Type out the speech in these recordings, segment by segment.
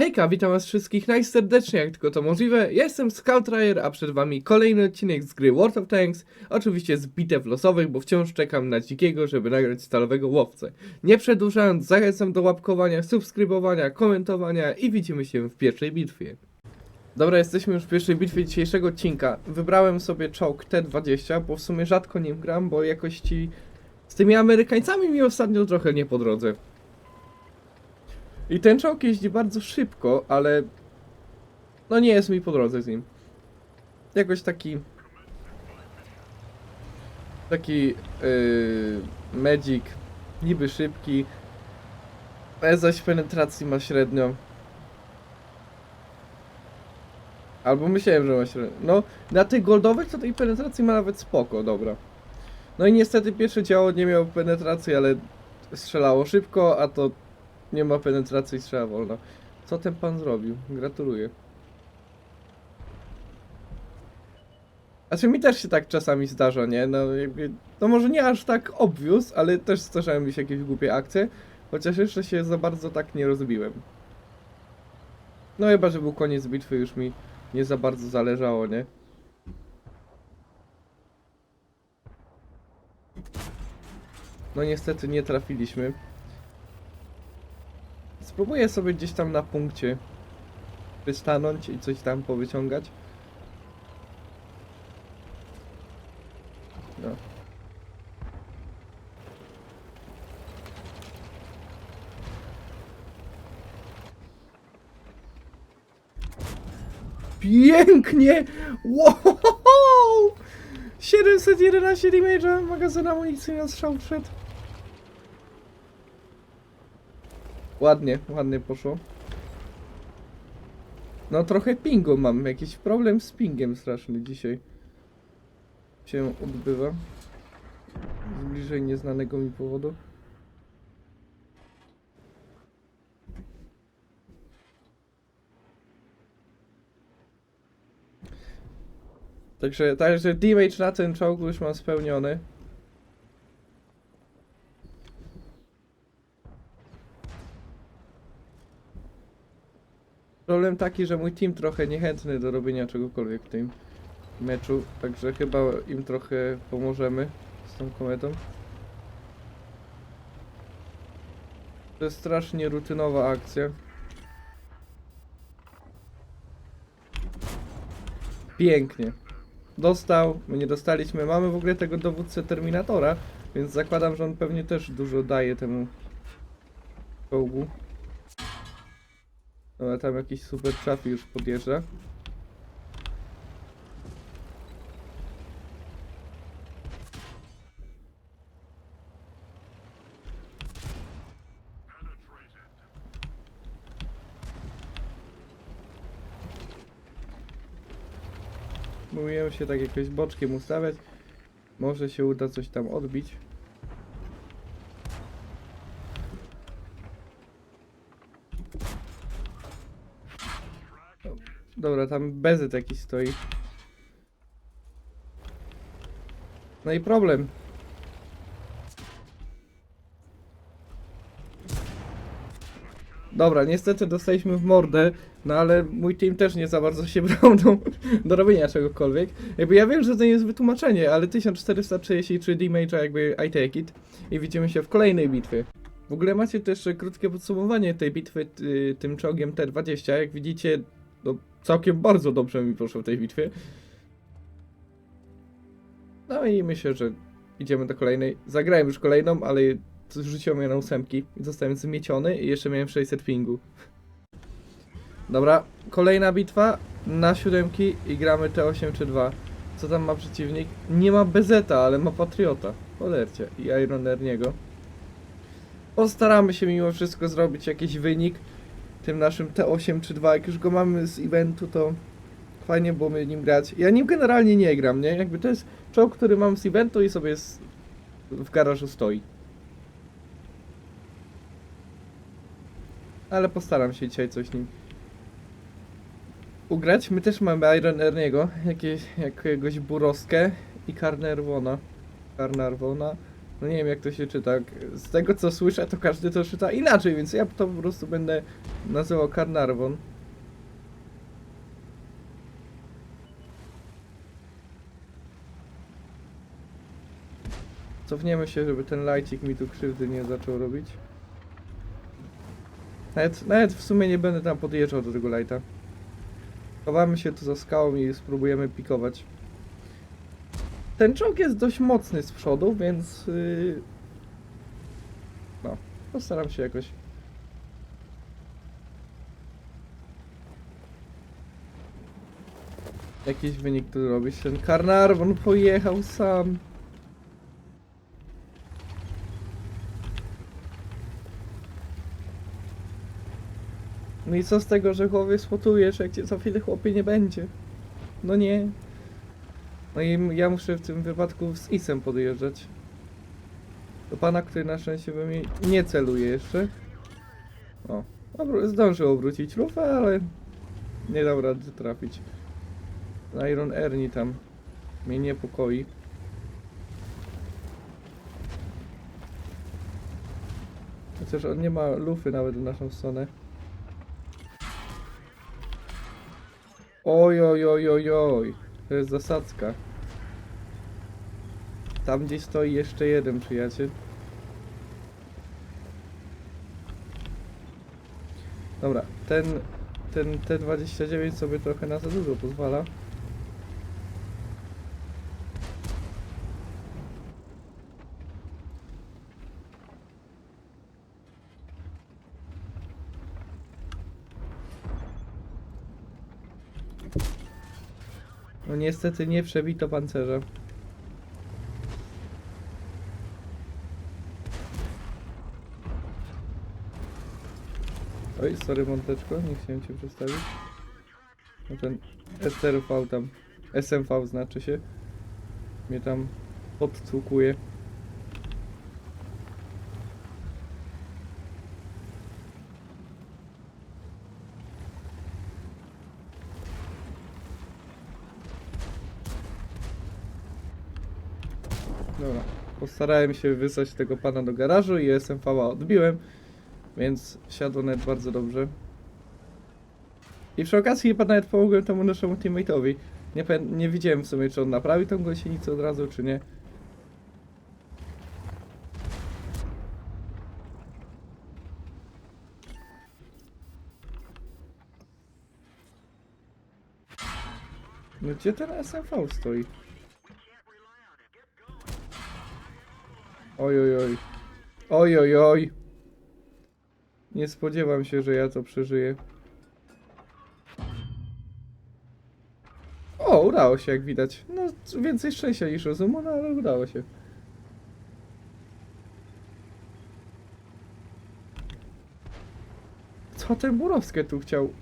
Hejka, witam was wszystkich najserdeczniej jak tylko to możliwe. Ja jestem Scoutrier, a przed wami kolejny odcinek z gry World of Tanks. Oczywiście z bitew losowych, bo wciąż czekam na dzikiego, żeby nagrać stalowego łowcę. Nie przedłużając, zachęcam do łapkowania, subskrybowania, komentowania i widzimy się w pierwszej bitwie. Dobra, jesteśmy już w pierwszej bitwie dzisiejszego odcinka. Wybrałem sobie czołg T-20, bo w sumie rzadko nim gram, bo jakoś ci... Z tymi Amerykańcami mi ostatnio trochę nie po drodze. I ten czołg jeździ bardzo szybko, ale no nie jest mi po drodze z nim. Jakoś taki taki yy, Magic niby szybki, zaś penetracji ma średnio. Albo myślałem, że ma średnio. No, na tych goldowych to tej penetracji ma nawet spoko, dobra. No i niestety pierwsze działo nie miało penetracji, ale strzelało szybko, a to nie ma penetracji i strzela wolno. Co ten pan zrobił? Gratuluję. Znaczy mi też się tak czasami zdarza, nie? No jakby, no może nie aż tak obvious, ale też zdarzają mi się jakieś głupie akcje. Chociaż jeszcze się za bardzo tak nie rozbiłem. No chyba, że był koniec bitwy, już mi nie za bardzo zależało, nie? No niestety nie trafiliśmy. Spróbuję sobie gdzieś tam na punkcie wystanąć i coś tam powyciągać. No. Pięknie! Wow! 711 damage'a, magazyn amunicji na strzał wszedł. Ładnie, ładnie poszło. No trochę pingu mam, jakiś problem z pingiem straszny dzisiaj się odbywa. Z bliżej nieznanego mi powodu. Także, także damage na ten czołg już mam spełniony. Problem taki, że mój team trochę niechętny do robienia czegokolwiek w tym meczu, także chyba im trochę pomożemy z tą kometą. To jest strasznie rutynowa akcja. Pięknie. Dostał, my nie dostaliśmy. Mamy w ogóle tego dowódcę Terminatora, więc zakładam, że on pewnie też dużo daje temu czołgu. Dobra, tam jakiś super trafi już podjeżdża. Próbujemy się tak jakoś boczkiem ustawiać. Może się uda coś tam odbić. Dobra, tam bezet jakiś stoi. No i problem. Dobra, niestety dostaliśmy w mordę, no ale mój team też nie za bardzo się brał do, do robienia czegokolwiek. Jakby ja wiem, że to nie jest wytłumaczenie, ale 1433 damage'a jakby I take it i widzimy się w kolejnej bitwie. W ogóle macie też krótkie podsumowanie tej bitwy ty, tym czołgiem T20. Jak widzicie, no, całkiem bardzo dobrze mi poszło w tej bitwie. No i myślę, że idziemy do kolejnej. Zagrałem już kolejną, ale rzuciło mnie na ósemki zostałem zmieciony i jeszcze miałem 600 pingu. Dobra, kolejna bitwa na siódemki i gramy T8 czy 2. Co tam ma przeciwnik? Nie ma Bezeta, ale ma Patriota. Cholercie. I Iron Erniego. Postaramy się mimo wszystko zrobić jakiś wynik tym naszym T8 czy 2. Jak już go mamy z eventu, to fajnie byłoby nim grać. Ja nim generalnie nie gram, nie? Jakby to jest czołg, który mam z eventu i sobie jest w garażu stoi. Ale postaram się dzisiaj coś nim ugrać. My też mamy Iron Erniego, jakiegoś Buroskę i Carnarvona. Carnarvona. No nie wiem jak to się czyta. Z tego co słyszę, to każdy to czyta inaczej, więc ja to po prostu będę nazywał Carnarvon. Cofniemy się, żeby ten lajcik mi tu krzywdy nie zaczął robić. Nawet, nawet w sumie nie będę tam podjeżdżał do tego lajta. Chowamy się tu za skałą i spróbujemy pikować. Ten czołg jest dość mocny z przodu, więc... Yy... No, postaram się jakoś... Jakiś wynik tu zrobić. Ten Carnarvon pojechał sam. No i co z tego, że chłopie spotujesz, jak cię za chwilę chłopie nie będzie? No nie. No i ja muszę w tym wypadku z Isem podjeżdżać. Do pana, który na szczęście we mnie nie celuje jeszcze. O, zdążył obrócić lufę, ale nie dał rady trafić. Iron Ernie tam mnie niepokoi. Chociaż on nie ma lufy nawet w naszą stronę. Oj, oj, oj, oj, oj. To jest zasadzka. Tam gdzieś stoi jeszcze jeden przyjaciel. Dobra, ten, ten T29 sobie trochę na za dużo pozwala. No niestety nie przebito pancerza. Oj, sorry Monteczko, nie chciałem cię przedstawić. No ten SRV tam, SMV znaczy się, mnie tam podcłukuje. Dobra, postarałem się wysłać tego pana do garażu i SMV odbiłem, więc siadło nawet bardzo dobrze. I przy okazji chyba nawet pomogłem temu naszemu teammate'owi. Nie, nie widziałem w sumie, czy on naprawił tą gąsienicę od razu, czy nie. No gdzie ten SMV stoi? Oj, oj, oj. Oj, oj, oj. Nie spodziewam się, że ja to przeżyję. O, udało się, jak widać. No, więcej szczęścia niż rozumu, no ale udało się. Co ten Burowskie tu chciał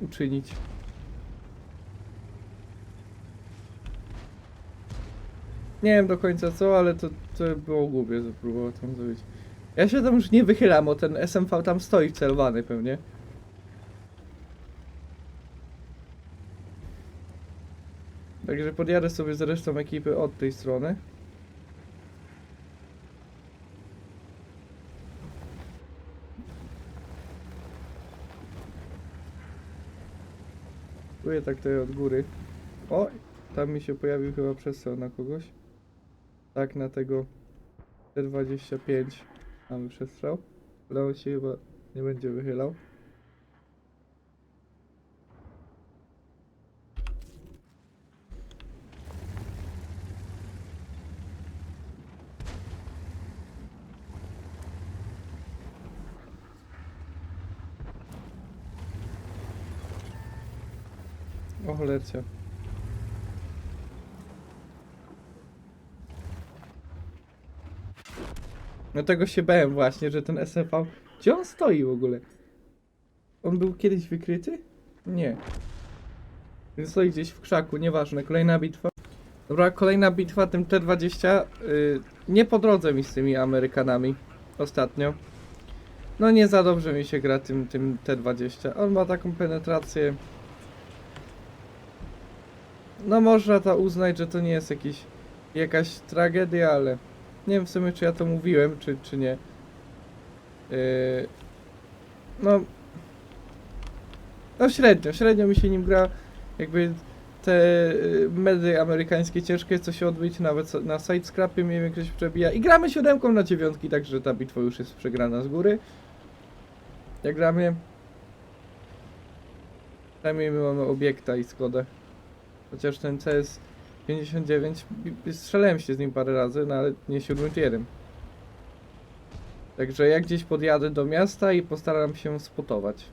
uczynić? Nie wiem do końca co, ale to, to było głupie, że próbował tam zrobić. Ja się tam już nie wychylam, bo ten SMV tam stoi celowany pewnie. Także podjadę sobie z resztą ekipy od tej strony. Próbuję tak tutaj od góry. O, tam mi się pojawił chyba przestrzał na kogoś. Tak, na tego T25 mamy przestrzał. Ale on się chyba nie będzie wychylał. O cholercia. No tego się bałem właśnie, że ten SFV... Gdzie on stoi w ogóle? On był kiedyś wykryty? Nie. Więc stoi gdzieś w krzaku, nieważne. Kolejna bitwa. Dobra, kolejna bitwa, tym T20. Yy, nie po drodze mi z tymi Amerykanami. Ostatnio. No nie za dobrze mi się gra tym, tym T20. On ma taką penetrację. No można to uznać, że to nie jest jakiś, jakaś tragedia, ale Nie wiem w sumie, czy ja to mówiłem, czy, czy nie. Yy, no. No średnio, średnio mi się nim gra. Jakby te y, medy amerykańskie ciężkie jest coś odbyć, nawet na side scrapie mnie większość przebija. I gramy siódemką na dziewiątki, także ta bitwa już jest przegrana z góry. Jak gramy. Przynajmniej my mamy obiekta i Skodę. Chociaż ten CS 59, bi- strzelałem się z nim parę razy, no ale nie siódmym tierem. Także jak gdzieś podjadę do miasta i postaram się spotować.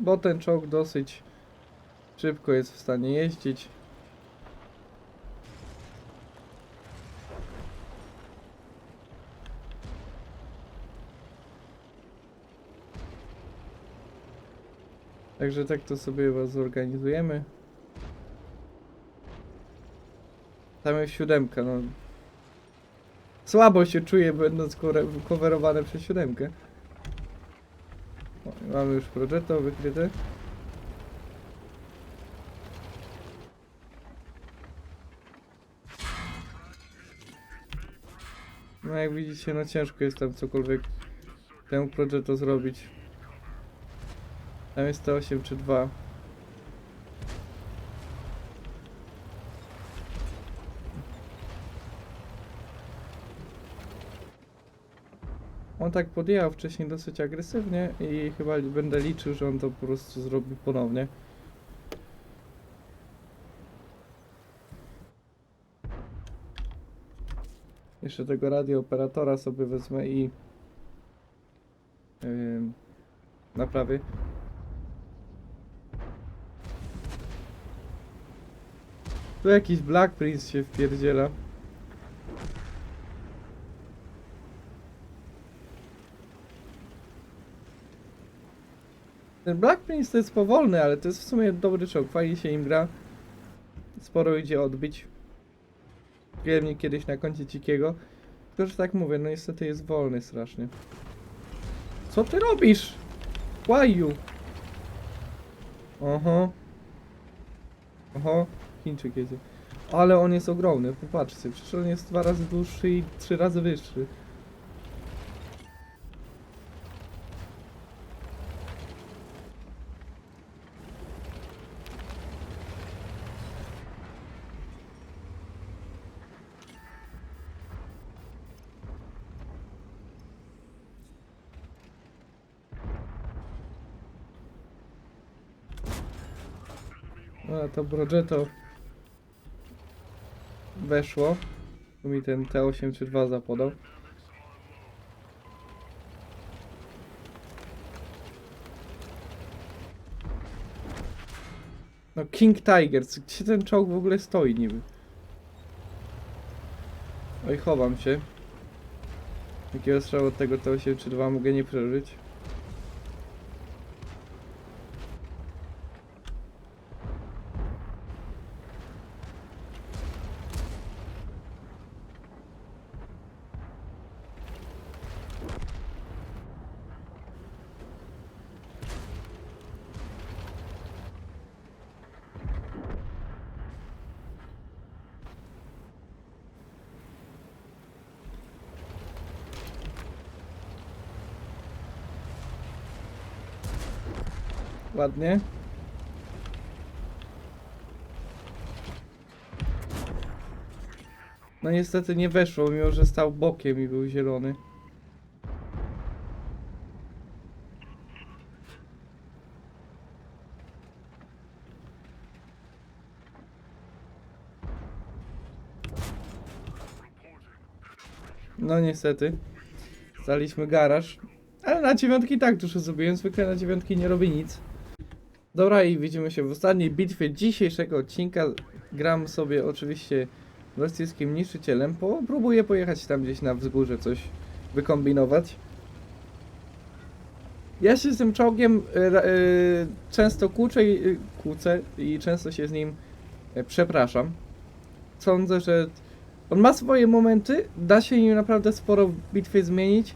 Bo ten czołg dosyć szybko jest w stanie jeździć. Także tak to sobie was zorganizujemy. Tam jest siódemka, no. Słabo się czuję, będąc coverowane przez siódemkę. O, mamy już progetto wykryte. No jak widzicie, no ciężko jest tam cokolwiek temu progetto zrobić. Tam jest to 8 czy 2. On tak podjechał wcześniej dosyć agresywnie i chyba będę liczył, że on to po prostu zrobi ponownie. Jeszcze tego radiooperatora sobie wezmę i yy, naprawię. Tu jakiś Black Prince się wpierdziela. Ten Black Prince to jest powolny, ale to jest w sumie dobry czołg. Fajnie się im gra. Sporo idzie odbić. Grałem mnie kiedyś na koncie dzikiego. Tylko, że tak mówię, no niestety jest wolny strasznie. Co ty robisz? Why you? Oho. Oho. Chińczyk jedzie. Ale on jest ogromny, popatrzcie. Przecież on jest dwa razy dłuższy i trzy razy wyższy. A to Progetto weszło. Tu mi ten T8 czy 2 zapodał. No King Tiger, gdzie ten czołg w ogóle stoi niby? Oj, chowam się. Jakiego strzału od tego T8 czy 2 mogę nie przeżyć. Ładnie. No niestety nie weszło, mimo że stał bokiem i był zielony. No niestety. Staliśmy garaż. Ale na dziewiątki tak dużo zrobiłem. Zwykle na dziewiątki nie robię nic. Dobra i widzimy się w ostatniej bitwie dzisiejszego odcinka. Gram sobie oczywiście rosyjskim niszczycielem. Po, próbuję pojechać tam gdzieś na wzgórze coś wykombinować. Ja się z tym czołgiem ra- y, często kłócę i, y, kłócę i często się z nim przepraszam. Sądzę, że on ma swoje momenty, da się nim naprawdę sporo w bitwie zmienić,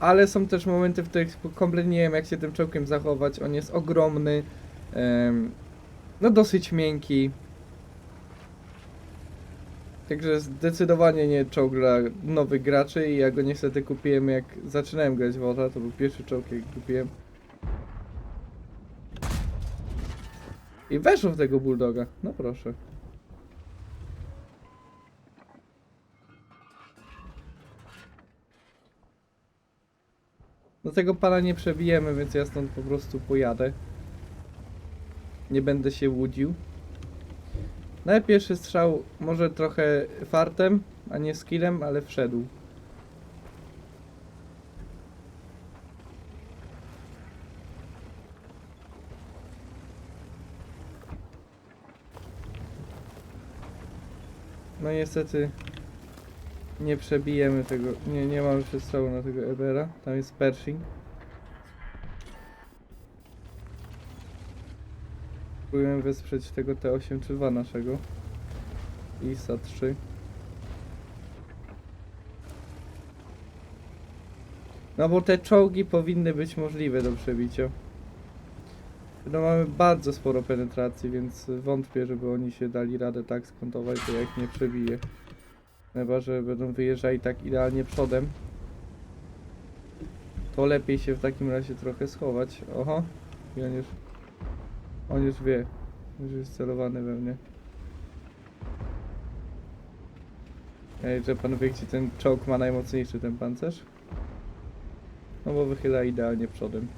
ale są też momenty, w których kompletnie nie wiem jak się tym czołgiem zachować. On jest ogromny, No dosyć miękki. Także zdecydowanie nie czołg dla nowych graczy i ja go niestety kupiłem jak zaczynałem grać w WOTA, to był pierwszy czołg jak kupiłem. I weszło w tego bulldoga, no proszę. Do tego pana nie przebijemy, więc ja stąd po prostu pojadę. Nie będę się łudził. No pierwszy strzał może trochę fartem, a nie skillem, ale wszedł. No niestety nie przebijemy tego, nie, nie mamy przestrzału na tego Ebera, tam jest Pershing. Próbujemy wesprzeć tego T8 naszego. ISA 3. No bo te czołgi powinny być możliwe do przebicia. No mamy bardzo sporo penetracji, więc wątpię, żeby oni się dali radę tak skontować, że jak nie przebije. Chyba, że będą wyjeżdżali tak idealnie przodem. To lepiej się w takim razie trochę schować. Oho, i on już... On już wie, że jest celowany we mnie. Ej, że pan wie, gdzie ten czołg ma najmocniejszy ten pancerz? No bo wychyla idealnie przodem.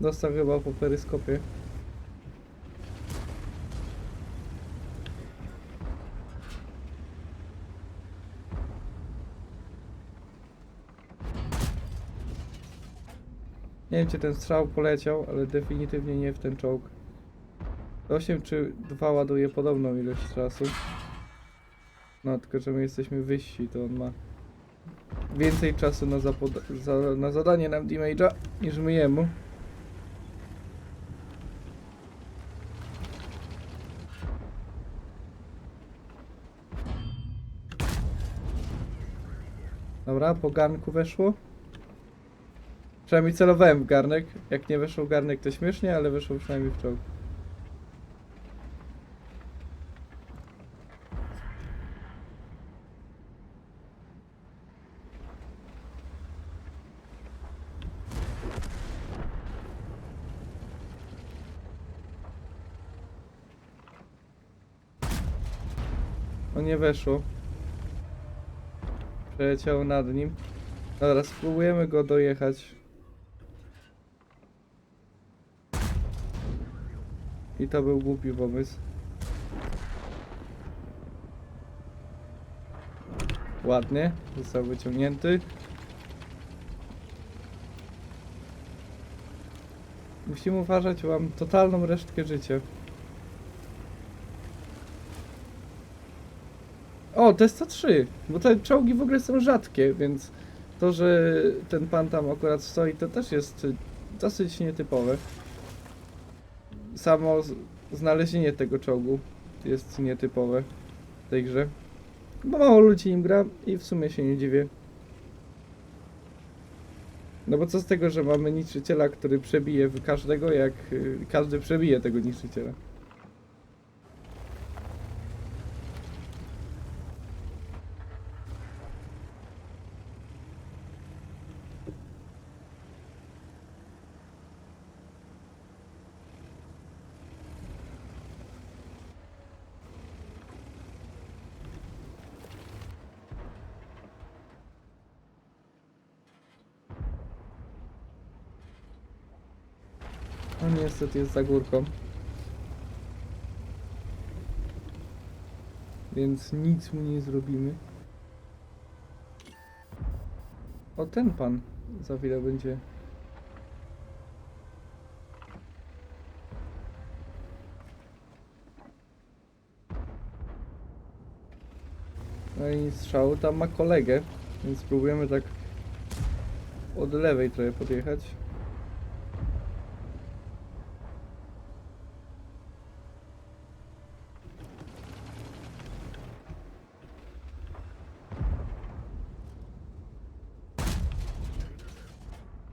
Dostał chyba po peryskopie. Nie wiem, czy ten strzał poleciał, ale definitywnie nie w ten czołg. 8 czy 2 ładuje podobną ilość czasu. No, tylko że my jesteśmy wyżsi, to on ma więcej czasu na, za, na zadanie nam damage'a niż my jemu. Dobra, po garnku weszło. Przynajmniej celowałem w garnek. Jak nie weszło w garnek to śmiesznie, ale weszło przynajmniej w czołg. Nie weszło. Przeleciało nad nim. Dobra, spróbujemy go dojechać. I to był głupi pomysł. Ładnie, został wyciągnięty. Musimy uważać, mam totalną resztkę życia. O, to jest 103, bo te czołgi w ogóle są rzadkie, więc to, że ten pan tam akurat stoi, to też jest dosyć nietypowe. Samo znalezienie tego czołgu jest nietypowe w tej grze. Bo mało ludzi nim gra i w sumie się nie dziwię. No bo co z tego, że mamy niszczyciela, który przebije każdego, jak y, każdy przebije tego niszczyciela. Jest za górką. Więc nic mu nie zrobimy. O, ten pan za chwilę będzie. No i strzał tam ma kolegę, więc spróbujemy tak od lewej trochę podjechać.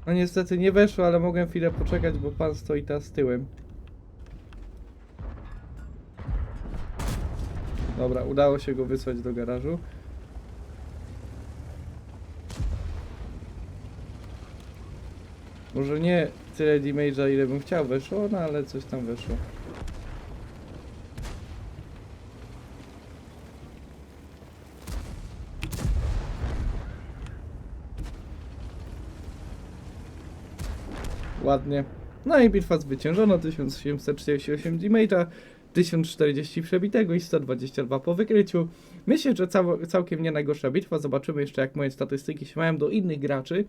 No niestety nie weszło, ale mogłem chwilę poczekać, bo pan stoi teraz tyłem. Dobra, udało się go wysłać do garażu. Może nie tyle damage'a, ile bym chciał weszło, no ale coś tam weszło. Ładnie. No i bitwa zwyciężona, 1748 damage'a, 1040 przebitego i 122 po wykryciu. Myślę, że cał, całkiem nie najgorsza bitwa. Zobaczymy jeszcze jak moje statystyki się mają do innych graczy.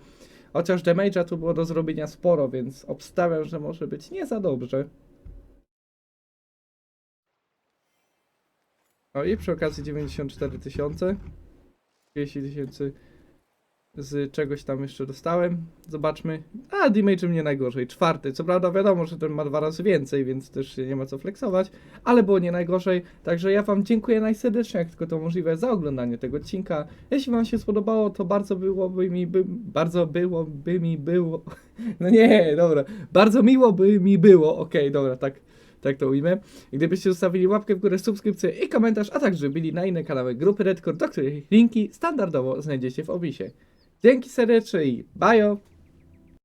Chociaż damage'a tu było do zrobienia sporo, więc obstawiam, że może być nie za dobrze. O i przy okazji 94 tysiące. 30 tysięcy z czegoś tam jeszcze dostałem. Zobaczmy. A, damage mnie najgorzej. Czwarty. Co prawda wiadomo, że ten ma dwa razy więcej, więc też nie ma co flexować, ale było nie najgorzej. Także ja wam dziękuję najserdeczniej, jak tylko to możliwe, za oglądanie tego odcinka. Jeśli wam się spodobało, to bardzo byłoby mi, by, bardzo byłoby mi było... No nie, dobra. Bardzo miło by mi było. Okej, dobra, tak. Tak to ujmę. Gdybyście zostawili łapkę w górę, subskrypcję i komentarz, a także byli na inne kanały grupy Redcore, do których linki standardowo znajdziecie w opisie. Dzięki serdecznie i bajo!